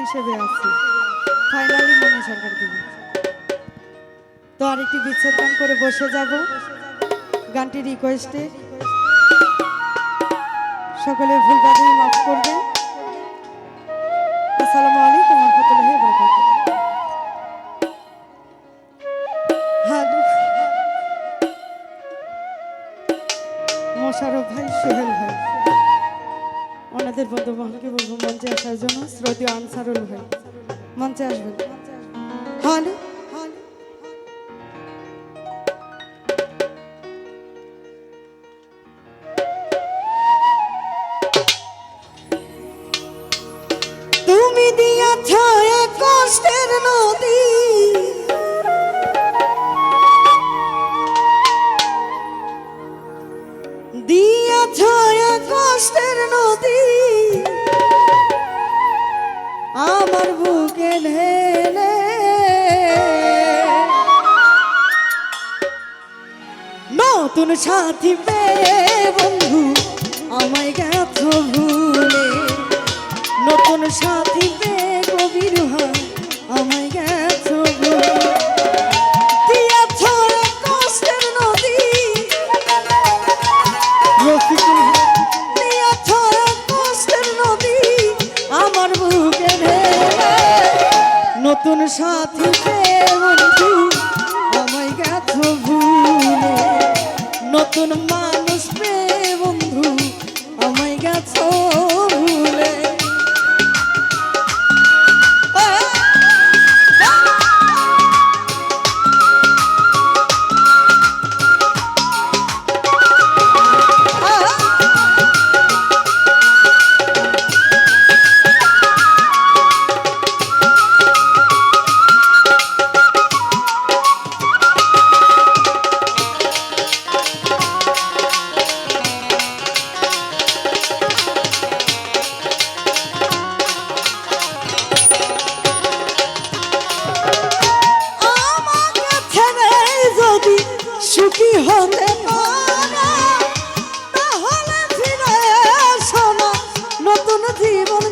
হিসেবে আছি। ফাইনালি মনে সরকার দিবে তো আরেকটি বিচ্ছেদ গান করে বসে যাব। গানটি রিকোয়েস্টে সকলে ভুল বাধে মাফ করবে কষ্টের নদী। দিয়াছ এক কষ্টের নদী। আমার বুকে ঢেলে। নতুন সাথী পেয়ে বন্ধু, আমায় গেছ ভুলে। নতুন সাথী নতুন সাথী বন্ধু আমায় গেছো ভুলে। নতুন মানুষ পে বন্ধু আমায় গেছো জীবন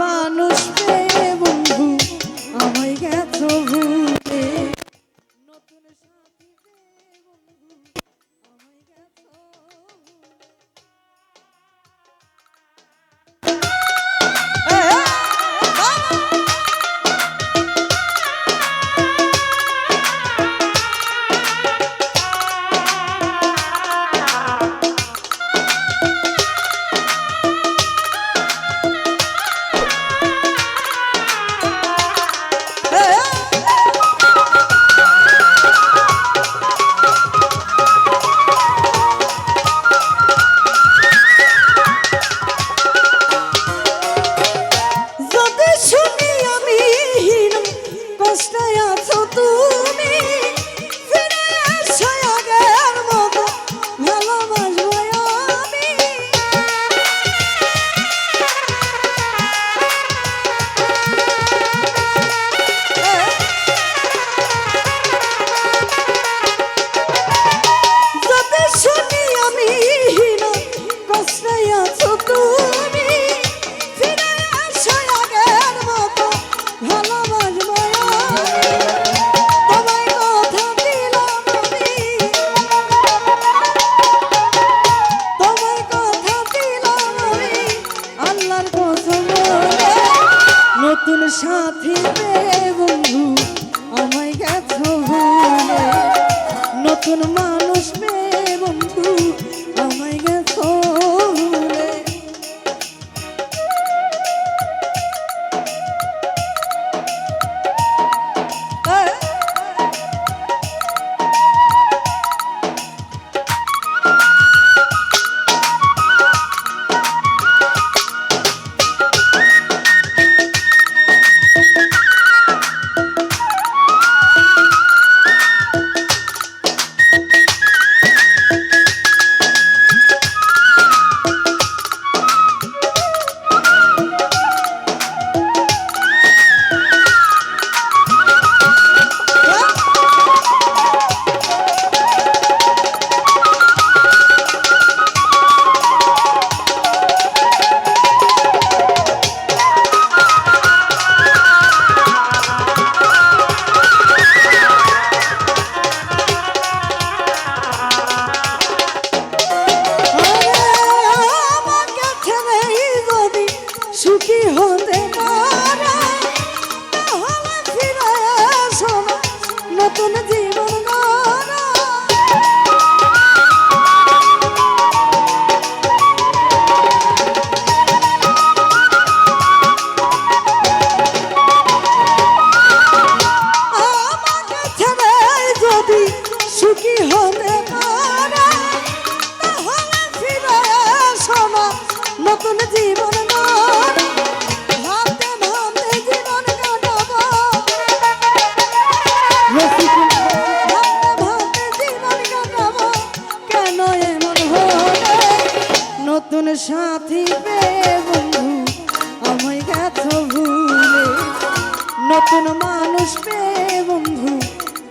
মানুষ tudo de সাথী রে বন্ধু আমায় গেছ ভুলে। নতুন মানুষ পে বন্ধু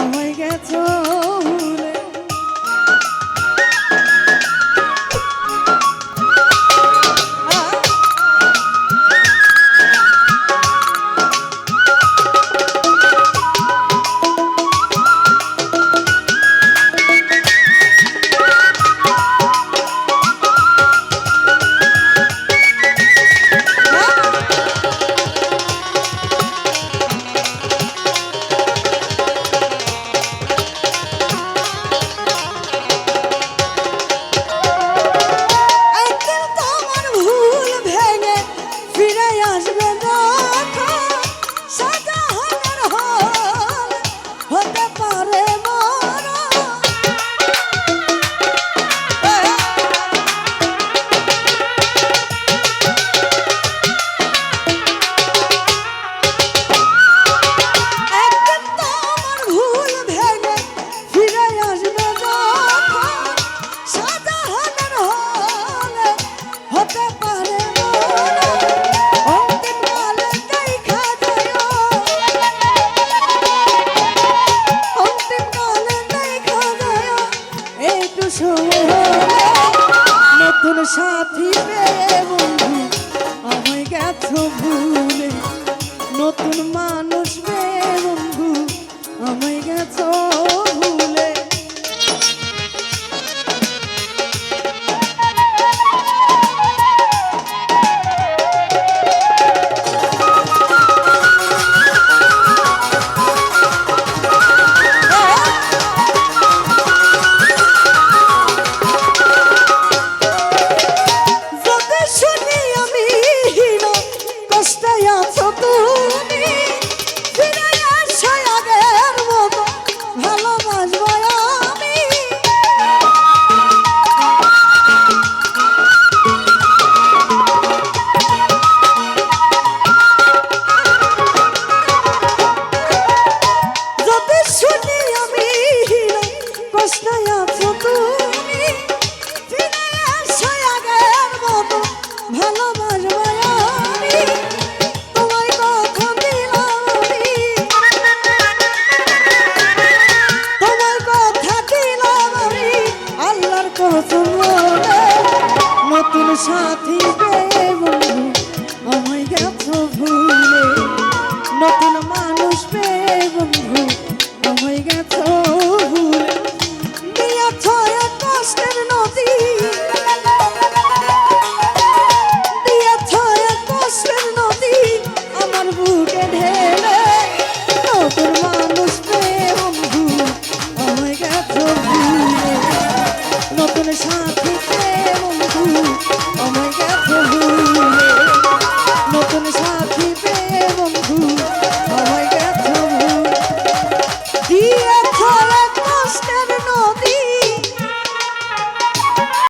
আমায় গেছ মানুষ বন্ধু আমায় গেছো। আসবে বন্ধু আমায় গেছ ভুলে। দিয়াছ এক কষ্টের নদী। দিয়াছ এক নদী। আমার বুকে ঢেলে নতুন মানুষ পেয়ে বন্ধু নতুন সাথী পেয়ে বন্ধু নতুন সাথী